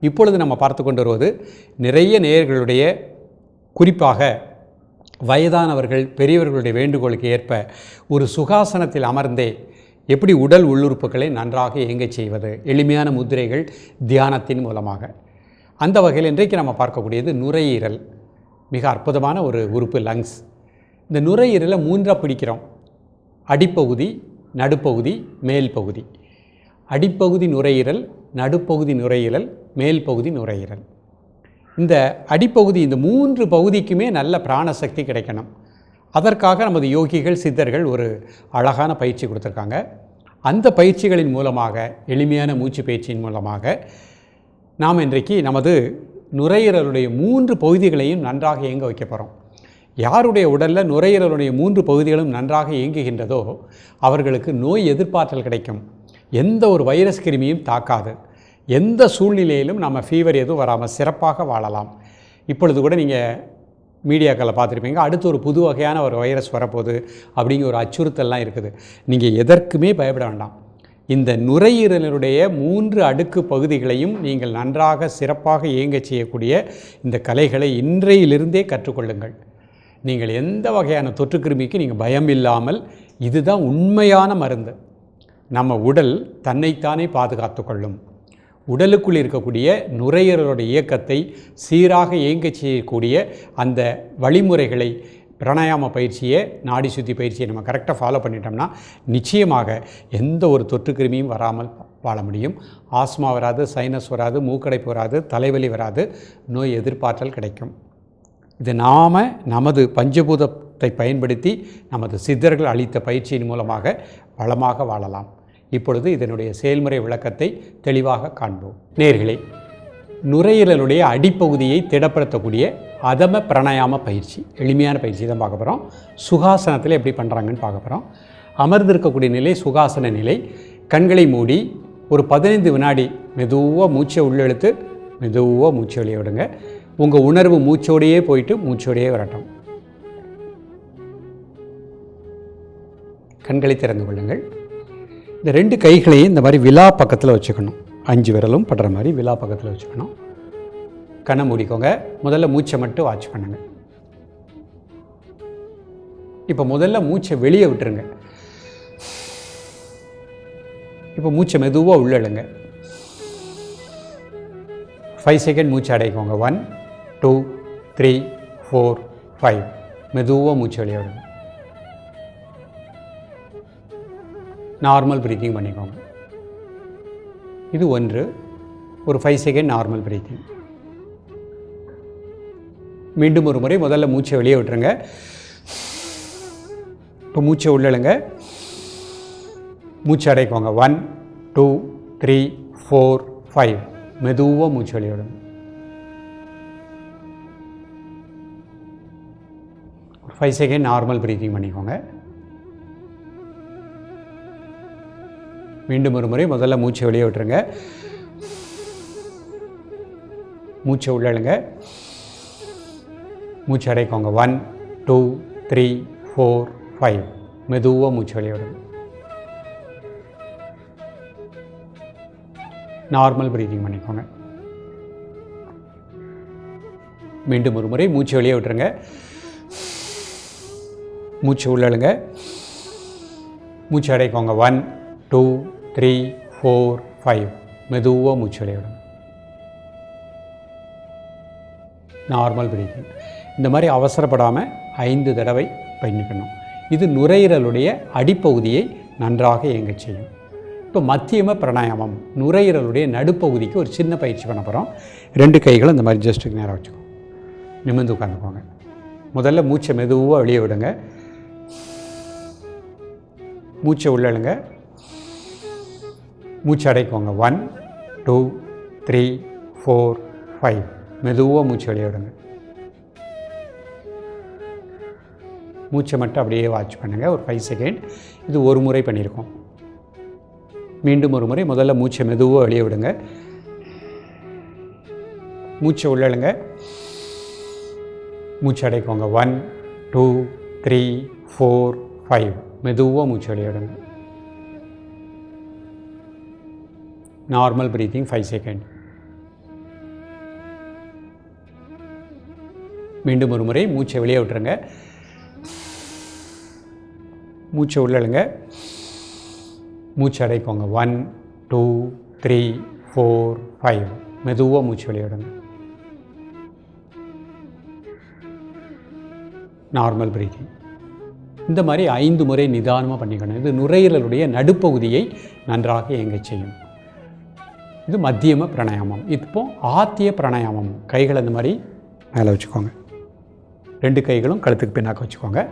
இப்பொழுது நம்ம பார்த்து கொண்டு வருவது நிறைய நேயர்களுடைய குறிப்பாக வயதானவர்கள் பெரியவர்களுடைய வேண்டுகோளுக்கு ஏற்ப ஒரு சுகாசனத்தில் அமர்ந்தே எப்படி உடல் உள்ளுறுப்புகளை நன்றாக இயங்கச் செய்வது எளிமையான முதிரைகள் தியானத்தின் மூலமாக. அந்த வகையில் இன்றைக்கு நம்ம பார்க்கக்கூடியது நுரையீரல். மிக அற்புதமான ஒரு உறுப்பு லங்ஸ் இந்த நுரையீரலை மூன்றாக பிடிக்கிறோம். அடிப்பகுதி நடுப்பகுதி மேல் பகுதி அடிப்பகுதி நுரையீரல் நடுப்பகுதி நுரையீரல் மேல் பகுதி நுரையீரல். இந்த அடிப்பகுதி இந்த மூன்று பகுதிக்குமே நல்ல பிராணசக்தி கிடைக்கணும். அதற்காக நமது யோகிகள் சித்தர்கள் ஒரு அழகான பயிற்சி கொடுத்துருக்காங்க. அந்த பயிற்சிகளின் மூலமாக எளிமையான மூச்சு பயிற்சியின் மூலமாக நாம் இன்றைக்கு நமது நுரையீரலுடைய மூன்று பகுதிகளையும் நன்றாக இயங்க வைக்க போகிறோம் யாருடைய உடலில் நுரையீரலுடைய மூன்று பகுதிகளும் நன்றாக இயங்குகின்றதோ அவர்களுக்கு நோய் எதிர்ப்பாற்றல் கிடைக்கும். எந்த ஒரு வைரஸ் கிருமியும் தாக்காது. எந்த சூழ்நிலையிலும் நம்ம ஃபீவர் எதுவும் வராமல் சிறப்பாக வாழலாம். இப்பொழுது கூட நீங்கள் மீடியாக்களில் பார்த்துருப்பீங்க அடுத்து ஒரு புது வகையான ஒரு வைரஸ் வரப்போகுது அப்படிங்கிற ஒரு அச்சுறுத்தல்லாம் இருக்குது. நீங்கள் எதற்குமே பயப்பட வேண்டாம். இந்த நுரையீரலினுடைய மூன்று அடுக்கு பகுதிகளையும் நீங்கள் நன்றாக சிறப்பாக இயங்கச் செய்யக்கூடிய இந்த கலைகளை இன்றையிலிருந்தே கற்றுக்கொள்ளுங்கள். நீங்கள் எந்த வகையான தொற்றுக்கிருமிக்கு நீங்கள் பயம் இல்லாமல் இதுதான் உண்மையான மருந்து. நம்ம உடல் தன்னைத்தானே பாதுகாத்து கொள்ளும். உடலுக்குள் இருக்கக்கூடிய நுரையீரலோட இயக்கத்தை சீராக இயங்க செய்யக்கூடிய அந்த வழிமுறைகளை பிராணாயாம பயிற்சியை நாடி சுத்தி பயிற்சியை நம்ம கரெக்டாக ஃபாலோ பண்ணிட்டோம்னா நிச்சயமாக எந்த ஒரு தொற்றுக்கிருமியும் வராமல் வாழ முடியும். ஆஸ்மா வராது சைனஸ் வராது மூக்கடைப்பு வராது தலைவலி வராது நோய் எதிர்பார்த்தல் கிடைக்கும். இது நாம் நமது பஞ்சபூதத்தை பயன்படுத்தி நமது சித்தர்கள் அளித்த பயிற்சியின் மூலமாக வளமாக வாழலாம். இப்பொழுது இதனுடைய செயல்முறை விளக்கத்தை தெளிவாக காண்போம். நேர்களே நுரையீரலுடைய அடிப்பகுதியை திடப்படுத்தக்கூடிய அதம பிரணயாம பயிற்சி எளிமையான பயிற்சி தான் பார்க்க போகிறோம் சுகாசனத்தில் எப்படி பண்ணுறாங்கன்னு பார்க்க போகிறோம் அமர்ந்திருக்கக்கூடிய நிலை சுகாசன நிலை கண்களை மூடி ஒரு பதினைந்து வினாடி மெதுவாக மூச்சை உள்ளெழுத்து மெதுவாக மூச்சை வெளியே விடுங்க. உங்கள் உணர்வு மூச்சோடையே போயிட்டு மூச்சோடையே வரட்டும். கண்களை திறந்து கொள்ளுங்கள். இந்த ரெண்டு கைகளையும் இந்த மாதிரி விழா பக்கத்தில் வச்சுக்கணும். அஞ்சு விரலும் படுற மாதிரி விழா பக்கத்தில் வச்சுக்கணும். கண்ணை மூடிக்கோங்க. முதல்ல மூச்சை மட்டும் வாட்ச் பண்ணுங்க. இப்போ முதல்ல மூச்சை வெளியே விட்டுருங்க. இப்போ மூச்சை மெதுவாக உள்ளழுங்க ஃபைவ் செகண்ட் மூச்சு அடைக்கோங்க. One two three four five மெதுவாக மூச்சு வெளியாடும் நார்மல் ப்ரீத்திங் பண்ணிக்கோங்க. இது ஒன்று. ஒரு ஃபைவ் செகண்ட் நார்மல் ப்ரீத்திங் மீண்டும் ஒரு முறை முதல்ல மூச்சை வெளியே விட்டுருங்க. இப்போ மூச்சை உள்ளழுங்க மூச்சு அடைக்கோங்க. One two three four five மெதுவாக மூச்சு வெளியே விடுங்க ஒரு ஃபைவ் செகண்ட் நார்மல் ப்ரீத்திங் பண்ணிக்கோங்க. மீண்டும் ஒரு முறை முதல்ல மூச்சை வெளியே விட்டுருங்க. மூச்சை உள்ளழுங்க மூச்சு அடைக்கோங்க. One two three four five மெதுவாக மூச்சு வெளியே விடுங்க. நார்மல் ப்ரீத்திங் பண்ணிக்கோங்க. மீண்டும் ஒரு முறை மூச்சு வெளியே விட்டுருங்க. மூச்சு உள்ளழுங்க. மூச்சு அடைக்கோங்க. One two three four five மெதுவாக மூச்சு வெளியே நார்மல் பிரீத்திங் இந்த மாதிரி அவசரப்படாமல் ஐந்து தடவை பண்ணிக்கணும். இது நுரையீரலுடைய அடிப்பகுதியை நன்றாக இயங்கச் செய்யும். இப்போ மத்தியம பிராணாயாமம். நுரையீரலுடைய நடுப்பகுதிக்கு ஒரு சின்ன பயிற்சி பண்ண போகிறோம் ரெண்டு கைகளும் இந்த மாதிரி ஜஸ்ட்டுக்கு நேராக வச்சுக்கோங்க நிமிர்ந்து உட்காந்துக்கோங்க முதல்ல மூச்சை மெதுவாக வெளியே விடுங்க. மூச்சை உள்ளழுங்க மூச்சு அடைக்கோங்க. One two three four five மெதுவாக மூச்சு வெளியிடுங்க மூச்சை மட்டும் அப்படியே வாட்ச் பண்ணுங்கள் ஒரு ஃபைவ் செகண்ட் இது ஒரு முறை பண்ணியிருக்கோம். மீண்டும் ஒரு முறை முதல்ல மூச்சை மெதுவாக வெளியே விடுங்க. மூச்சை உள்ளழுங்க மூச்சு அடைக்கோங்க. One two three four five மெதுவாக மூச்சு வெளியே நார்மல் ப்ரீத்திங் ஃபைவ் செகண்ட் மீண்டும் ஒரு முறை மூச்சை வெளியே விட்டுருங்க. மூச்சை உள்ளழுங்க மூச்சு அடைக்கோங்க. One two three four five மெதுவாக மூச்சு வெளியிடுங்க நார்மல் பிரீத்திங் இந்த மாதிரி ஐந்து முறை நிதானமாக பண்ணிக்கணும். இது நுரையீரலுடைய நடுப்பகுதியை நன்றாக இயங்க செய்யும். இது மத்தியம பிராணாயாமம். இப்போ ஆத்திய பிராணாயாமம். கைகள் அந்த மாதிரி மேலே வச்சுக்கோங்க. ரெண்டு கைகளும் கழுத்துக்கு பின்னாக்க வச்சுக்கோங்க.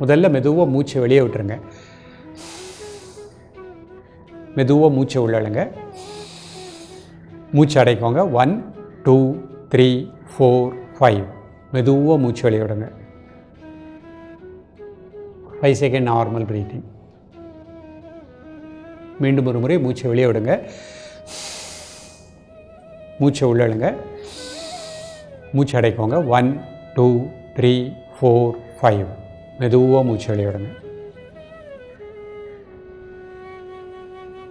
முதல்ல மெதுவாக மூச்சை வெளியே விட்டுருங்க. மெதுவாக மூச்சை உள்ளழுங்க மூச்சு அடைக்கோங்க. One two three four five மெதுவாக மூச்சு வெளியே விடுங்க. ஃபைவ் செகண்ட் நார்மல் ப்ரீத்திங் மீண்டும் ஒரு முறை மூச்சை வெளியே விடுங்க. மூச்சை உள்ளழுங்க மூச்சு அடைக்கோங்க. One two three four five மெதுவாக மூச்சு வெளியிடுங்க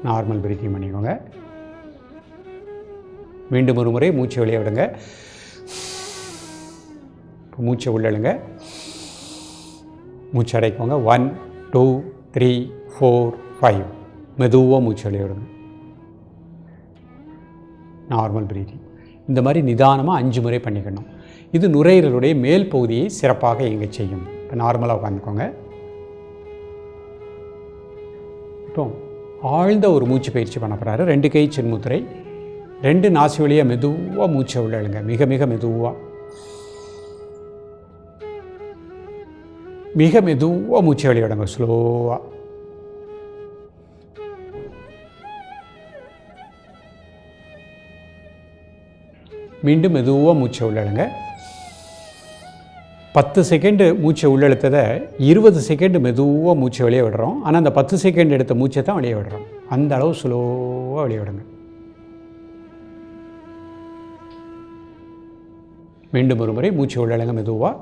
நார்மல் பிரீத்திங் பண்ணிக்கோங்க. மீண்டும் ஒரு முறை மூச்சு வெளியே விடுங்க. மூச்சை உள்ளழுங்க மூச்சு அடைக்கோங்க one two three four five மெதுவாக மூச்சு விடுங்க நார்மல் ப்ரீதிங் இந்த மாதிரி நிதானமாக அஞ்சு முறை பண்ணிக்கணும். இது நுரையீரலுடைய மேல் பகுதியை சிறப்பாக இயங்க செய்யும். இப்போ நார்மலாக உட்காந்துக்கோங்க. இப்போ ஆழ்ந்த ஒரு மூச்சு பயிற்சி பண்ண போகிறாரு ரெண்டு கை சின்முத்திரை ரெண்டு நாசி வழியாக மெதுவாக மூச்சை உள்ளழுங்க. மிக மிக மெதுவாக மிக மெதுவாக மூச்சை வெளியிடுங்க ஸ்லோவாக மீண்டும் மெதுவாக மூச்சை உள்ளிடுங்க. பத்து செகண்டு மூச்சை உள்ளெழுத்ததை இருபது செகண்டு மெதுவாக மூச்சை வெளியே விடுறோம். ஆனால் அந்த பத்து செகண்ட் எடுத்த மூச்சை தான் வெளியே விடுறோம். அந்த அளவு ஸ்லோவாக வெளியே விடுங்க. மீண்டும் ஒரு முறை மூச்சு உள்ளழுங்க மெதுவாக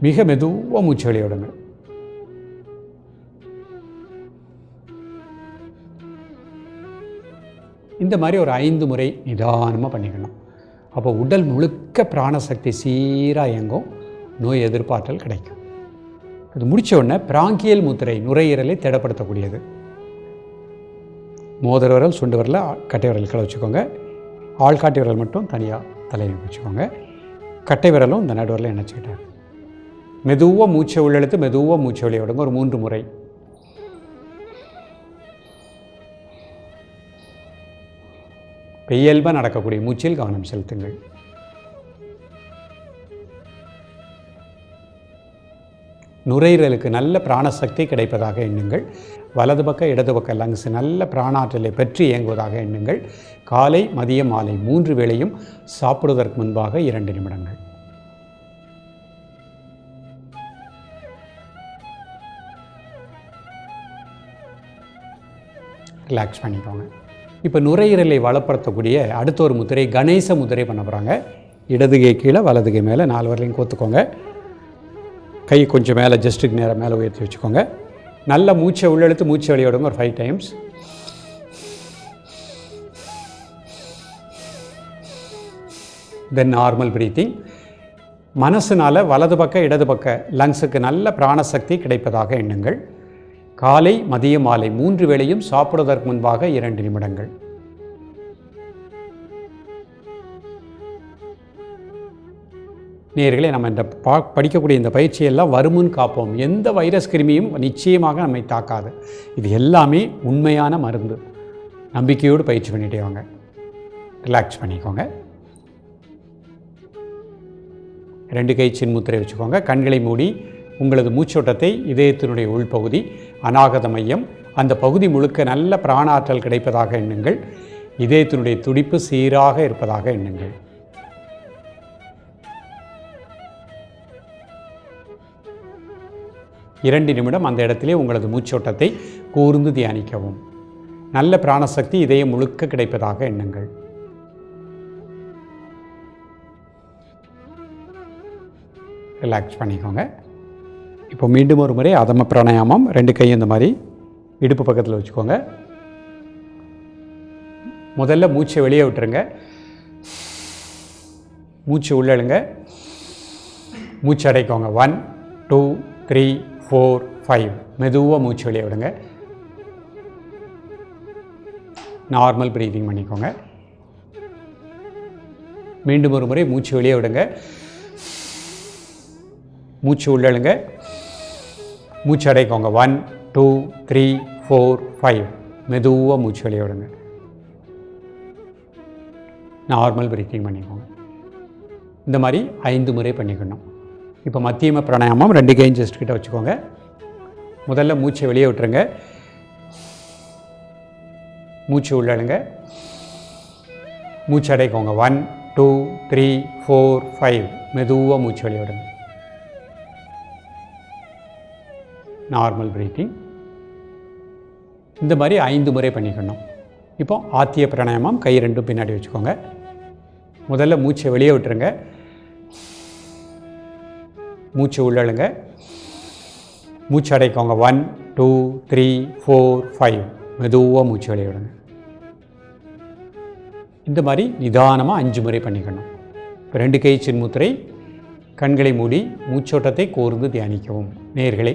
மிக மெதுவாக மூச்சு வெளியே இந்த மாதிரி ஒரு ஐந்து முறை நிதானமாக பண்ணிக்கணும். அப்போ உடல் முழுக்க பிராணசக்தி சீராக இயங்கும். நோய் எதிர்ப்பாற்றல் கிடைக்கும். இது முடித்த உடனே பிராங்கியல் முத்திரை நுரையீரலை திடப்படுத்தக்கூடியது. மோதிர விரல் சுண்டு விரல கட்டை விரல்களை வச்சுக்கோங்க. ஆள்காட்டி விரல் மட்டும் தனியாக தலையில் வச்சுக்கோங்க. கட்டை விரலும் இந்த நடுவரில் இணைச்சிக்கிட்டேன். மெதுவாக மூச்சை உள்ளெழுத்து மெதுவாக மூச்சை வெளியே விடுங்க. ஒரு மூன்று முறை. இயல்பாக நடக்கக்கூடிய மூச்சில் கவனம் செலுத்துங்கள். நுரையீரலுக்கு நல்ல பிராணசக்தி கிடைப்பதாக எண்ணுங்கள். வலது பக்க இடது பக்க லங்ஸ் நல்ல பிராணாற்றலை பெற்று இயங்குவதாக எண்ணுங்கள். காலை மதியம் மாலை மூன்று வேளையும் சாப்பிடுவதற்கு முன்பாக இரண்டு நிமிடங்கள். ரிலாக்ஸ் பண்ணிக்கோங்க. இப்போ நுரையீரலை வளப்படுத்தக்கூடிய அடுத்த ஒரு முத்திரை கணேச முத்திரை பண்ண போகிறாங்க இடதுகை கீழே வலதுகை மேலே நாலு வரலையும் கோத்துக்கோங்க. கை கொஞ்சம் மேலே ஜஸ்ட்டுக்கு நேரம் மேலே உயர்த்தி வச்சுக்கோங்க. நல்ல மூச்சை உள்ளெழுத்து மூச்சை வெளியிடுங்க ஒரு five times then normal breathing மனசுனால் வலது பக்க இடது பக்க லங்ஸுக்கு நல்ல பிராணசக்தி கிடைப்பதாக எண்ணுங்கள். காலை மதிய மாலை மூன்று வேளையும் சாப்பிடுவதற்கு முன்பாக இரண்டு நிமிடங்கள். நேர்களை நம்ம இந்த பா படிக்கக்கூடிய இந்த பயிற்சியெல்லாம் வருமுன் காப்போம். எந்த வைரஸ் கிருமியும் நிச்சயமாக நம்மை தாக்காது. இது எல்லாமே உண்மையான மருந்து. நம்பிக்கையோடு பயிற்சி பண்ணிட்டே வாங்க. ரிலாக்ஸ் பண்ணிக்கோங்க. ரெண்டு கை சின்முத்திரை வச்சுக்கோங்க. கண்களை மூடி உங்களது மூச்சோட்டத்தை இதயத்தினுடைய உள்பகுதி அநாகத மையம். அந்த பகுதி முழுக்க நல்ல பிராணாற்றல் கிடைப்பதாக எண்ணுங்கள். இதயத்தினுடைய துடிப்பு சீராக இருப்பதாக எண்ணுங்கள். இரண்டு நிமிடம் அந்த இடத்திலே உங்களது மூச்சோட்டத்தை கூர்ந்து தியானிக்கவும். நல்ல பிராணசக்தி இதயம் முழுக்க கிடைப்பதாக எண்ணுங்கள். ரிலாக்ஸ் பண்ணிக்கோங்க. இப்போ மீண்டும் ஒரு முறை அதம பிராணாயாமம் ரெண்டு கையும் இந்த மாதிரி இடுப்பு பக்கத்தில் வச்சுக்கோங்க. முதல்ல மூச்சை வெளியே விட்டுருங்க. மூச்சு உள்ளழுங்க மூச்சு அடைக்கோங்க. One two three four five மெதுவாக மூச்சு வெளியே விடுங்க. நார்மல் ப்ரீதிங் பண்ணிக்கோங்க. மீண்டும் ஒரு முறை மூச்சு வெளியே விடுங்க. மூச்சு உள்ளழுங்க. மூச்சு அடைக்கோங்க. One two three four five மெதுவாக மூச்சு வெளியே விடுங்க. நார்மல் பிரீத்திங் பண்ணிக்கோங்க. இந்த மாதிரி ஐந்து முறை பண்ணிக்கணும். இப்போ மத்தியம பிராணாயாமம் ரெண்டு கையும் ஜஸ்ட் கிட்ட வச்சுக்கோங்க. முதல்ல மூச்சை வெளியே விட்டுருங்க. மூச்சு உள்ளழுங்க. மூச்சு அடைக்கோங்க. One two three four five மெதுவாக மூச்சு வெளியே விடுங்க. நார்மல் பிரீத்திங் இந்த மாதிரி ஐந்து முறை பண்ணிக்கணும். இப்போ ஆத்திய பிராணாயாமம் கை ரெண்டும் பின்னாடி வச்சுக்கோங்க. முதல்ல மூச்சை வெளியே விட்டுருங்க. மூச்சு உள்ளழுங்க மூச்சு அடைக்கோங்க. One two three four five மெதுவாக மூச்சு வெளியே விடுங்க. இந்த மாதிரி நிதானமாக அஞ்சு முறை பண்ணிக்கணும். இப்போ ரெண்டு கை சின்முத்திரை கண்களை மூடி மூச்சோட்டத்தை கோர்ந்து தியானிக்கவும். நேர்களை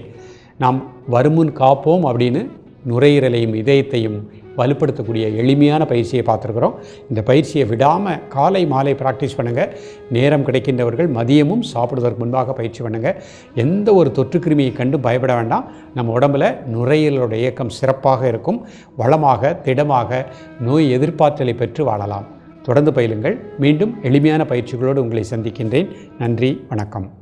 நாம் வருமுன் காப்போம் அப்படின்னு நுரையீரலையும் இதயத்தையும் வலுப்படுத்தக்கூடிய எளிமையான பயிற்சியை பார்த்துருக்குறோம். இந்த பயிற்சியை விடாமல் காலை மாலை ப்ராக்டிஸ் பண்ணுங்கள் நேரம் கிடைக்கின்றவர்கள் மதியமும் சாப்பிடுவதற்கு முன்பாக பயிற்சி பண்ணுங்கள் எந்த ஒரு தொற்று கிருமியை கண்டு பயப்பட வேண்டாம். நம்ம உடம்புல நுரையீரலோட இயக்கம் சிறப்பாக இருக்கும். வளமாக திடமாக நோய் எதிர்ப்பாற்றலை பெற்று வாழலாம். தொடர்ந்து பயிலுங்கள். மீண்டும் எளிமையான பயிற்சிகளோடு உங்களை சந்திக்கின்றேன். நன்றி வணக்கம்.